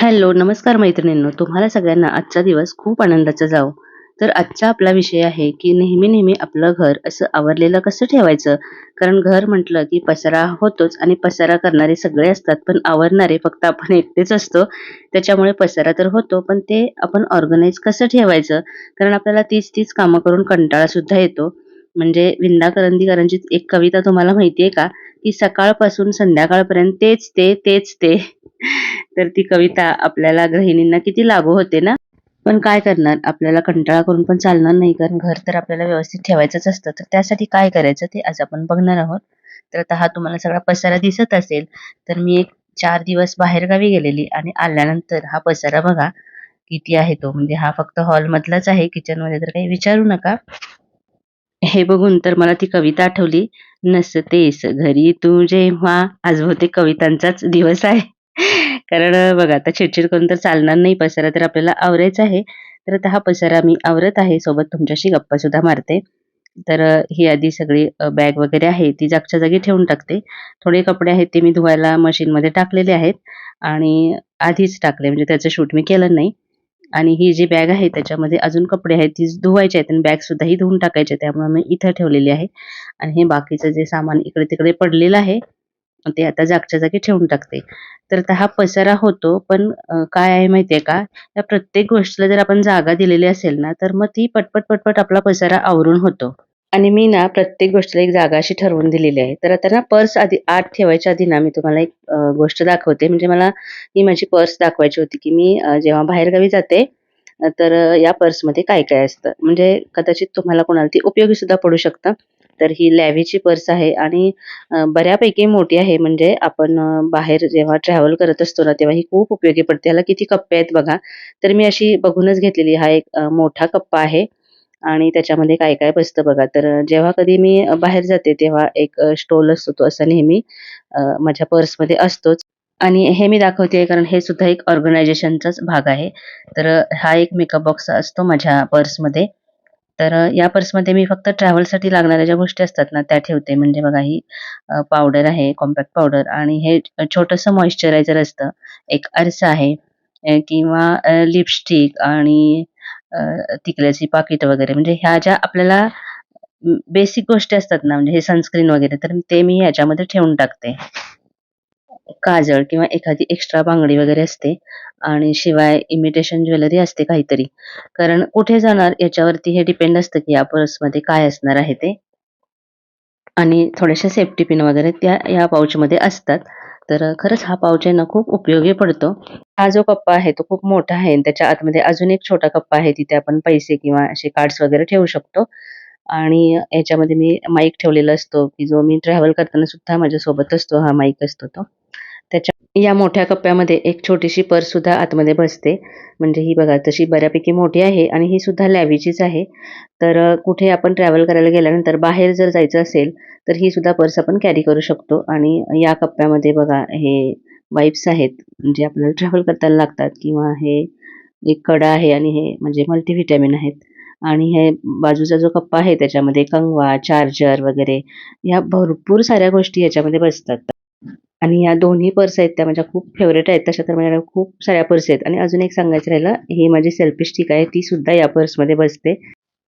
Hello, नमस्कार मैत्रिणींनो. तुम्हाला सगळ्यांना आजचा दिवस खूप आनंदाचा जावो. तर आजचा आपला विषय आहे, की नेहमी-नेहमी आपलं घर असं आवरलेलं कसं ठेवायचं? कारण घर म्हटलं, की पसारा होतोच आणि पसारा करणारे सगळे असतात, पण आवरणारे फक्त आपण एकटेच असतो. त्याच्यामुळे पसारा तर होतो, पण ते आपण ऑर्गनाईज कसं ठेवायचं? कारण आपल्याला तीच-तीच कामं करून कंटाळा सुद्धा येतो. म्हणजे विंदा करंदीकरांची एक कविता तुम्हाला माहिती आहे का? की सकाळपासून संध्याकाळपर्यंत तेच ते, तेच ते. तर ती कविता आपल्याला गृहिणींना किती लागू होते ना? पण काय करणार आपल्याला कंटाळा करून पण चालणार नाही कारण घर तर आपल्याला व्यवस्थित ठेवायचंच असतं. तर त्यासाठी काय करायचं ते आज आपण बघणार आहोत. तर आता हा तुम्हाला सगळा पसारा दिसत असेल, तर मी एक चार दिवस बाहेरगावी गेलेली आणि आल्यानंतर हा पसारा बघा किती आहे तो. म्हणजे हा फक्त हॉलमधलाच आहे. किचनमध्ये तर काही विचारू नका. हे बघून तर मला ती कविता आठवली. नसतेस घरी तू जेव्हा आज बहुतेक कवितांचाच दिवस आहे. कारण बघा आता चिडचिड करून तर चालणार नाही. पसारा तर आपल्याला आवरायचा आहे. तर आता हा पसारा मी आवरत आहे. सोबत तुमच्याशी गप्पा सुद्धा मारते. तर ही आधी सगळी बॅग वगैरे आहे ती जागच्या जागी ठेवून टाकते. थोडे कपडे आहेत ते मी धुवायला मशीनमध्ये टाकलेले आहेत आणि आधीच टाकले म्हणजे त्याचं शूट मी केलं नाही. आणि ही जी बॅग आहे त्याच्यामध्ये अजून कपडे आहेत ती धुवायचे आहेत आणि बॅग सुद्धा ही धुवून टाकायची त्यामुळे मी इथं ठेवलेली आहे. आणि हे बाकीचं जे सामान इकडे-तिकडे पडलेलं आहे, ते आता जागच्या जागी ठेवून टाकते. तर आता हा पसारा होतो, पण काय आहे माहिती आहे का? या प्रत्येक गोष्टीला जर आपण जागा दिलेली असेल ना, तर मग ती पटपट, पटपट आपला पसारा आवरून होतो. आणि मी ना प्रत्येक गोष्टीला एक जागा अशी ठरवून दिलेली आहे. तर आता ना पर्स आधी आत ठेवायच्या आधी ना मी तुम्हाला एक गोष्ट दाखवते. म्हणजे मला ही माझी पर्स दाखवायची होती, की मी जेव्हा बाहेरगावी जाते, तर या पर्समध्ये काय-काय असतं. म्हणजे कदाचित तुम्हाला कोणाला ती उपयोगी सुद्धा पडू शकतं. तर ही लॅव्हीची पर्स आहे आणि बऱ्यापैकी मोठी आहे. म्हणजे आपण बाहेर जेव्हा ट्रॅव्हल करत असतो ना, तेव्हा ही खूप उपयोगी पडते. ह्याला किती कप्पे आहेत बघा. तर मी अशी बघूनच घेतलेली. हा एक मोठा कप्पा आहे आणि त्याच्यामध्ये काय-काय बसतं बघा. तर जेव्हा कधी मी बाहेर जाते, तेव्हा एक स्टोल असतो तो असा नेहमी माझ्या पर्समध्ये असतोच. आणि हे मी दाखवते कारण हे सुद्धा एक ऑर्गनायझेशनचाच भाग आहे. तर हा एक मेकअप बॉक्स असतो माझ्या पर्समध्ये. तर या पर्समध्ये मी फक्त ट्रॅव्हलसाठी लागणाऱ्या ज्या गोष्टी असतात ना, त्या ठेवते. म्हणजे बघा ही पावडर आहे, कॉम्पॅक्ट पावडर आणि हे छोटंसं मॉइश्चरायझर असतं. एक आरसा आहे किंवा लिपस्टिक आणि टिकल्याची पाकिट वगैरे. म्हणजे ह्या ज्या आपल्याला बेसिक गोष्टी असतात ना, म्हणजे हे सनस्क्रीन वगैरे, तर ते मी ह्याच्यामध्ये ठेवून टाकते. काजळ किंवा एखादी एक्स्ट्रा बांगडी वगैरे असते आणि शिवाय इमिटेशन ज्वेलरी असते काहीतरी. कारण कुठे जाणार याच्यावरती हे डिपेंड असतं, की या पर्समध्ये काय असणार आहे ते. आणि थोड्याशा सेफ्टी पिन वगैरे त्या या पाऊचमध्ये असतात. तर खरंच हा पाउच आहे ना खूप उपयोगी पडतो. हा जो कप्पा आहे तो खूप मोठा आहे आणि त्याच्या आतमध्ये अजून एक छोटा कप्पा आहे. तिथे आपण पैसे किंवा असे कार्ड्स वगैरे ठेवू शकतो. आणि याच्यामध्ये मी माईक ठेवलेला असतो, की जो मी ट्रॅव्हल करताना सुद्धा माझ्यासोबत असतो. हा माईक असतो तो. त्याच्या या मोठ्या कप्प्यामध्ये एक छोटीशी पर्स सुद्धा आतमध्ये बसते. म्हणजे ही बघा तशी बऱ्यापैकी मोठी आहे आणि ही सुद्धा लॅवीचीच आहे. तर कुठे आपण ट्रॅव्हल करायला गेल्यानंतर बाहेर जर जायचं असेल, तर ही सुद्धा पर्स आपण कॅरी करू शकतो. आणि या कप्प्यामध्ये बघा हे वाईप्स आहेत, म्हणजे आपल्याला ट्रॅव्हल करताना लागतात किंवा हे एक कडा आहे आणि हे म्हणजे मल्टीव्हिटॅमिन आहेत. आणि हे बाजूचा जो कप्पा आहे त्याच्यामध्ये कंगवा, चार्जर वगैरे ह्या भरपूर साऱ्या गोष्टी याच्यामध्ये बसतात. आणि या दोन्ही पर्स आहेत त्या माझ्या खूप फेवरेट आहेत. तशा तर माझ्याकडे खूप साऱ्या पर्स आहेत. आणि अजून एक सांगायचं राहिलं, ही माझी सेल्फी स्टिक आहे ती सुद्धा या पर्समध्ये बसते.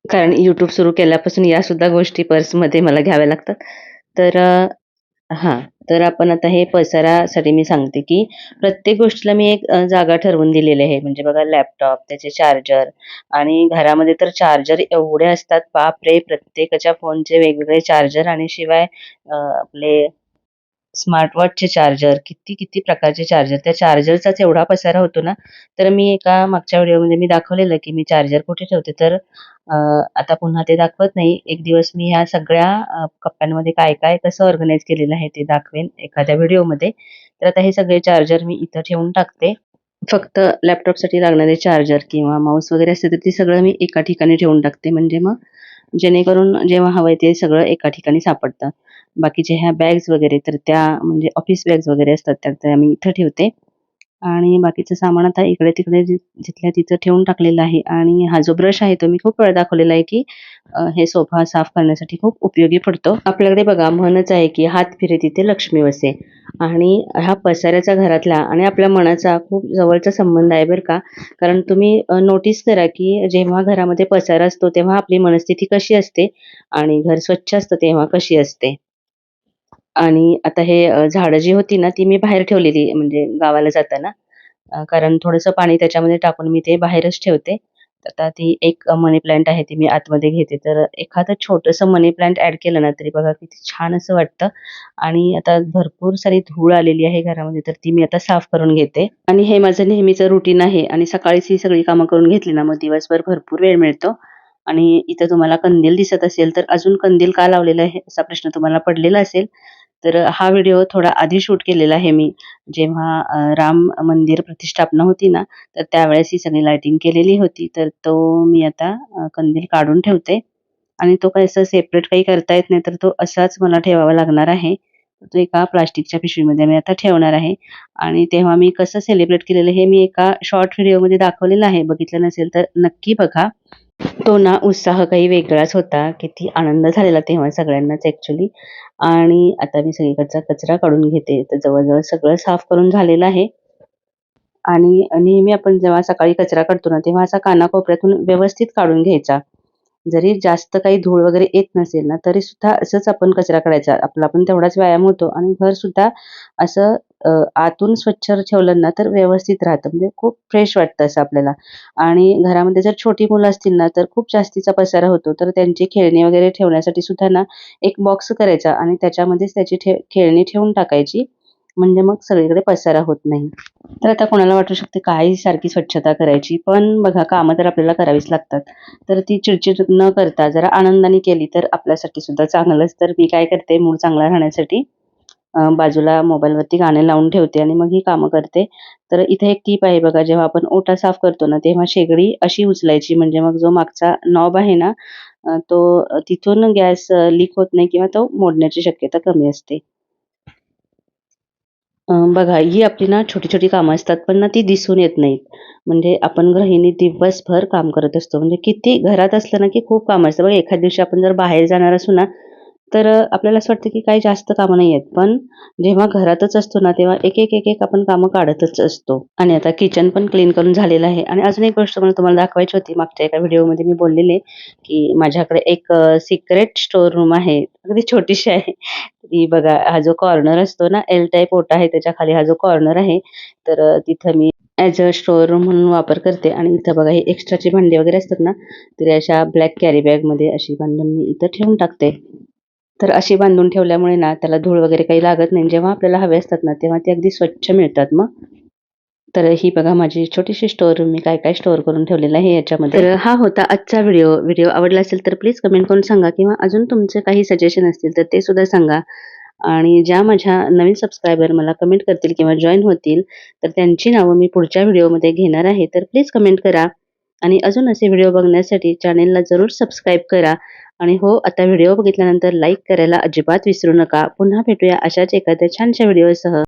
कारण यूट्यूब सुरू केल्यापासून या सुद्धा गोष्टी पर्समध्ये मला घ्याव्या लागतात. तर हां, तर आपण आता हे पसारासाठी मी सांगते, की प्रत्येक गोष्टीला मी एक जागा ठरवून दिलेली आहे. म्हणजे बघा लॅपटॉप, त्याचे चार्जर आणि घरामध्ये तर चार्जर एवढे असतात बापरे! प्रत्येकाच्या फोनचे वेगवेगळे चार्जर आणि शिवाय आपले स्मार्ट वॉचचे चार्जर, किती-किती प्रकारचे चार्जर. त्या चार्जरचाच एवढा पसारा होतो ना, तर मी एका मागच्या व्हिडिओमध्ये मी दाखवलेलं, की मी चार्जर कुठे ठेवते. तर आता पुन्हा ते दाखवत नाही. एक दिवस मी ह्या सगळ्या कप्प्यांमध्ये काय-काय कसं ऑर्गनाइज केलेलं आहे ते दाखवेन एखाद्या व्हिडिओमध्ये. तर आता हे सगळे चार्जर मी इथं ठेवून टाकते. फक्त लॅपटॉपसाठी लागणारे चार्जर किंवा माऊस वगैरे असते, तर ते सगळं मी एका ठिकाणी ठेवून टाकते. म्हणजे मग जेणेकरून जेव्हा हवंय ते सगळं एका ठिकाणी सापडतं. बाकीच्या ह्या बॅग्स वगैरे तर त्या म्हणजे ऑफिस बॅग्स वगैरे असतात त्या त्या मी इथं ठेवते. आणि बाकीचं सामान आता इकडे तिकडे जिथल्या तिथं ठेवून टाकलेलं आहे. आणि हा जो ब्रश आहे तो मी खूप वेळा दाखवलेला आहे की हे सोफा साफ करण्यासाठी खूप उपयोगी पडतो. आपल्याकडे बघा म्हणच आहे की हात फिरे तिथे लक्ष्मी वसे. आणि ह्या पसाऱ्याचा घरातला आणि आपल्या मनाचा खूप जवळचा संबंध आहे बरं का. कारण तुम्ही नोटीस करा की जेव्हा घरामध्ये पसारा असतो तेव्हा आपली मनस्थिती कशी असते आणि घर स्वच्छ असतं तेव्हा कशी असते. आणि आता हे झाडं जी होती ना ती मी बाहेर ठेवलेली म्हणजे गावाला जाताना. कारण थोडंसं पाणी त्याच्यामध्ये टाकून मी ते बाहेरच ठेवते. आता ती एक मनी प्लांट आहे ती मी आतमध्ये घेते. तर एखादं छोटंसं मनी प्लांट ऍड केलं ना तरी बघा किती छान असं वाटतं. आणि आता भरपूर सारी धूळ आलेली आहे घरामध्ये तर ती मी आता साफ करून घेते. आणि हे माझं नेहमीचं रुटीन आहे. आणि सकाळीच ही सगळी कामं करून घेतली ना मग दिवसभर भरपूर वेळ मिळतो. आणि इथं तुम्हाला कंदील दिसत असेल तर अजून कंदील का लावलेला आहे असा प्रश्न तुम्हाला पडलेला असेल. तर हा व्हिडिओ थोडा आधी शूट केलेला आहे मी. जेव्हा राम मंदिर प्रतिष्ठापना होती ना तर त्यावेळेस ही सगळी लाइटिंग केलेली होती. तर तो मी आता कंदील काढून ठेवते. आणि तो काही असं सेपरेट काही करता येत नाही तर तो असाच मला ठेवावा लागणार आहे. तो एका प्लास्टिकच्या पिशवीमध्ये मी आता ठेवणार आहे. आणि तेव्हा मी कसं सेलिब्रेट केलेलं हे मी एका शॉर्ट व्हिडिओमध्ये दाखवलेलं आहे. बघितलं नसेल तर नक्की बघा. तो ना उत्साह काही वेगळाच होता किती आनंद झालेला तेव्हा सगळ्यांनाच ऍक्च्युली आणि आता मी सगळीकडचा कचरा काढून घेते तर जवळजवळ सगळं साफ करून झालेलं आहे. आणि नेहमी आपण जेव्हा सकाळी कचरा काढतो ना तेव्हा असा कानाकोपऱ्यातून व्यवस्थित काढून घ्यायचा. जरी जास्त काही धूळ वगैरे येत नसेल ना तरी सुद्धा असंच आपण कचरा काढायचा. आपला पण तेवढाच व्यायाम होतो आणि घर सुद्धा असं आतून स्वच्छ ठेवलं ना तर व्यवस्थित राहतं. म्हणजे खूप फ्रेश वाटतं असं आपल्याला. आणि घरामध्ये जर छोटी मुलं असतील ना तर खूप जास्तीचा पसारा होतो. तर त्यांची खेळणी वगैरे ठेवण्यासाठी सुद्धा ना एक बॉक्स करायचा आणि त्याच्यामध्येच त्याची ठे खेळणी ठेवून टाकायची. म्हणजे मग सगळीकडे पसारा होत नाही. तर आता कोणाला वाटू शकते काही सारखी स्वच्छता करायची. पण बघा कामं तर आपल्याला करावीच लागतात. तर ती चिडचिड न करता जरा आनंदाने केली तर आपल्यासाठी सुद्धा चांगलंच. तर मी काय करते मूड चांगला राहण्यासाठी अ बाजूला मोबाईलवरती गाणे लावून ठेवते आणि मग ही कामं करते. तर इथे एक टीप आहे बघा जेव्हा आपण ओटा साफ करतो ना तेव्हा शेगडी अशी उचलायची. म्हणजे मग जो मागचा नॉब आहे ना तो तिथून गॅस लीक होत नाही किंवा तो मोडण्याची शक्यता कमी असते. बघा ही आपली ना छोटी छोटी कामं असतात पण ना ती दिसून येत नाहीत. म्हणजे आपण गृहिणी दिवसभर काम करत असतो. म्हणजे किती घरात असलं ना की खूप काम असतं बघा एखाद्या दिवशी आपण जर बाहेर जाणार असू ना तर आपल्याला असं वाटतं की काही जास्त कामं नाही आहेत. पण जेव्हा घरातच असतो ना तेव्हा एक एक एक एक आपण कामं काढतच असतो. आणि आता किचन पण क्लीन करून झालेलं आहे. आणि अजून एक गोष्ट मला तुम्हाला दाखवायची होती. मागच्या एका व्हिडिओमध्ये मी बोललेले की माझ्याकडे एक सिक्रेट स्टोर रूम आहे. अगदी छोटीशी आहे. ती बघा हा जो कॉर्नर असतो ना एल टाईप ओटा आहे. त्याच्याखाली हा जो कॉर्नर आहे. तर तिथं मी ॲज अ स्टोअर रूम म्हणून वापर करते. आणि इथं बघा हे एक्स्ट्राची भांडी वगैरे असतात ना तरी अशा ब्लॅक कॅरी बॅगमध्ये अशी बांधून मी इथं ठेवून टाकते. तर अशी बांधून ठेवल्यामुळे ना त्याला धूळ वगैरे काही लागत नाही. जेव्हा आपल्याला हवे असतात ना तेव्हा ते अगदी स्वच्छ मिळतात मग. तर ही बघा माझी छोटीशी स्टोअर रूम मी काय काय स्टोअर करून ठेवलेलं आहे याच्यामध्ये. तर हा होता आजचा व्हिडिओ व्हिडिओ आवडला असेल तर प्लीज कमेंट करून सांगा किंवा अजून तुमचे काही सजेशन असतील तर ते सुद्धा सांगा. आणि ज्या माझ्या नवीन सबस्क्रायबर मला कमेंट करतील किंवा जॉईन होतील तर त्यांची नावं मी पुढच्या व्हिडिओमध्ये घेणार आहे. तर प्लीज कमेंट करा. आणि अजून असे व्हिडिओ बघण्यासाठी चॅनेलला जरूर सबस्क्राईब करा. आणि हो आता व्हिडिओ बघितल्यानंतर लाईक करायला अजिबात विसरू नका. पुन्हा भेटूया अशाच एखाद्या छानशा व्हिडिओसह